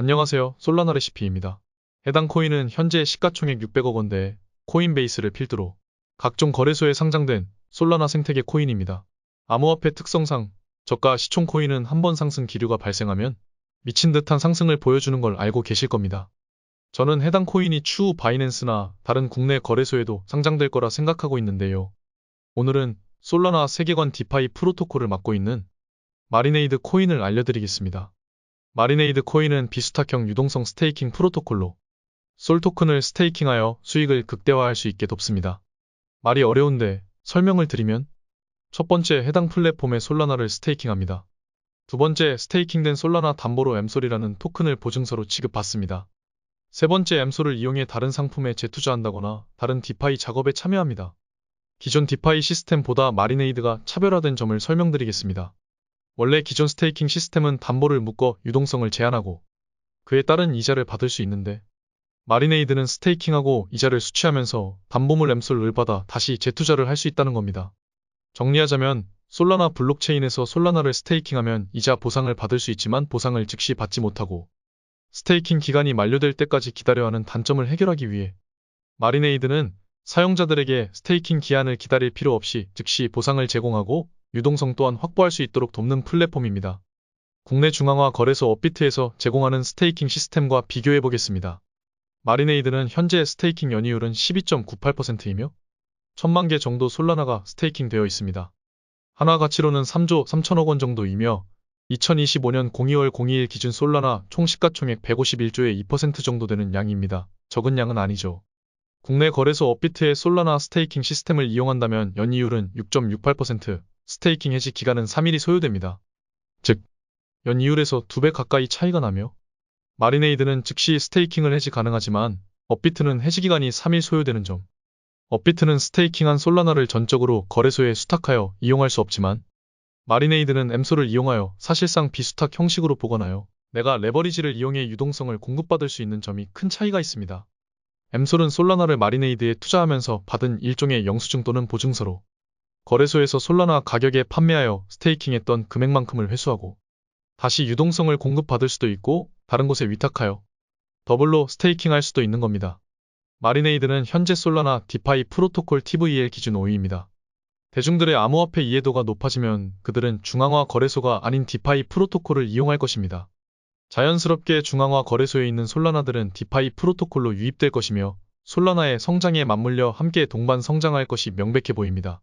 안녕하세요. 솔라나 레시피입니다. 해당 코인은 현재 시가총액 600억 원대 코인베이스를 필두로 각종 거래소에 상장된 솔라나 생태계 코인입니다. 암호화폐 특성상 저가 시총 코인은 한 번 상승 기류가 발생하면 미친 듯한 상승을 보여주는 걸 알고 계실 겁니다. 저는 해당 코인이 추후 바이낸스나 다른 국내 거래소에도 상장될 거라 생각하고 있는데요. 오늘은 솔라나 세계관 디파이 프로토콜을 맡고 있는 마리네이드 코인을 알려드리겠습니다. 마리네이드 코인은 비수탁형 유동성 스테이킹 프로토콜로 솔 토큰을 스테이킹하여 수익을 극대화할 수 있게 돕습니다. 말이 어려운데 설명을 드리면 첫 번째 해당 플랫폼에 솔라나를 스테이킹합니다. 두 번째 스테이킹된 솔라나 담보로 엠솔이라는 토큰을 보증서로 취급받습니다. 세 번째 엠솔을 이용해 다른 상품에 재투자한다거나 다른 디파이 작업에 참여합니다. 기존 디파이 시스템보다 마리네이드가 차별화된 점을 설명드리겠습니다. 원래 기존 스테이킹 시스템은 담보를 묶어 유동성을 제한하고 그에 따른 이자를 받을 수 있는데 마리네이드는 스테이킹하고 이자를 수취하면서 담보물 엠솔을 받아 다시 재투자를 할 수 있다는 겁니다. 정리하자면 솔라나 블록체인에서 솔라나를 스테이킹하면 이자 보상을 받을 수 있지만 보상을 즉시 받지 못하고 스테이킹 기간이 만료될 때까지 기다려야 하는 단점을 해결하기 위해 마리네이드는 사용자들에게 스테이킹 기한을 기다릴 필요 없이 즉시 보상을 제공하고 유동성 또한 확보할 수 있도록 돕는 플랫폼입니다. 국내 중앙화 거래소 업비트에서 제공하는 스테이킹 시스템과 비교해 보겠습니다. 마리네이드는 현재 스테이킹 연이율은 12.98%이며 1000만 개 정도 솔라나가 스테이킹 되어 있습니다. 한화 가치로는 3조 3천억 원 정도이며 2025년 02월 02일 기준 솔라나 총 시가총액 151조의 2% 정도 되는 양입니다. 적은 양은 아니죠. 국내 거래소 업비트의 솔라나 스테이킹 시스템을 이용한다면 연이율은 6.68%, 스테이킹 해지 기간은 3일이 소요됩니다. 즉, 연이율에서 2배 가까이 차이가 나며 마리네이드는 즉시 스테이킹을 해지 가능하지만 업비트는 해지 기간이 3일 소요되는 점. 업비트는 스테이킹한 솔라나를 전적으로 거래소에 수탁하여 이용할 수 없지만 마리네이드는 엠솔을 이용하여 사실상 비수탁 형식으로 보관하여 내가 레버리지를 이용해 유동성을 공급받을 수 있는 점이 큰 차이가 있습니다. 엠솔은 솔라나를 마리네이드에 투자하면서 받은 일종의 영수증 또는 보증서로 거래소에서 솔라나 가격에 판매하여 스테이킹했던 금액만큼을 회수하고 다시 유동성을 공급받을 수도 있고 다른 곳에 위탁하여 더블로 스테이킹할 수도 있는 겁니다. 마리네이드는 현재 솔라나 디파이 프로토콜 TVL 기준 5위입니다. 대중들의 암호화폐 이해도가 높아지면 그들은 중앙화 거래소가 아닌 디파이 프로토콜을 이용할 것입니다. 자연스럽게 중앙화 거래소에 있는 솔라나들은 디파이 프로토콜로 유입될 것이며 솔라나의 성장에 맞물려 함께 동반 성장할 것이 명백해 보입니다.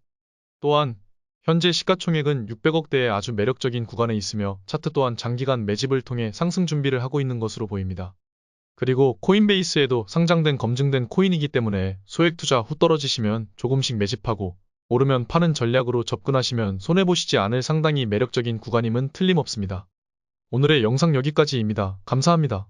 또한 현재 시가총액은 600억대의 아주 매력적인 구간에 있으며 차트 또한 장기간 매집을 통해 상승 준비를 하고 있는 것으로 보입니다. 그리고 코인베이스에도 상장된 검증된 코인이기 때문에 소액 투자 후 떨어지시면 조금씩 매집하고 오르면 파는 전략으로 접근하시면 손해보시지 않을 상당히 매력적인 구간임은 틀림없습니다. 오늘의 영상 여기까지입니다. 감사합니다.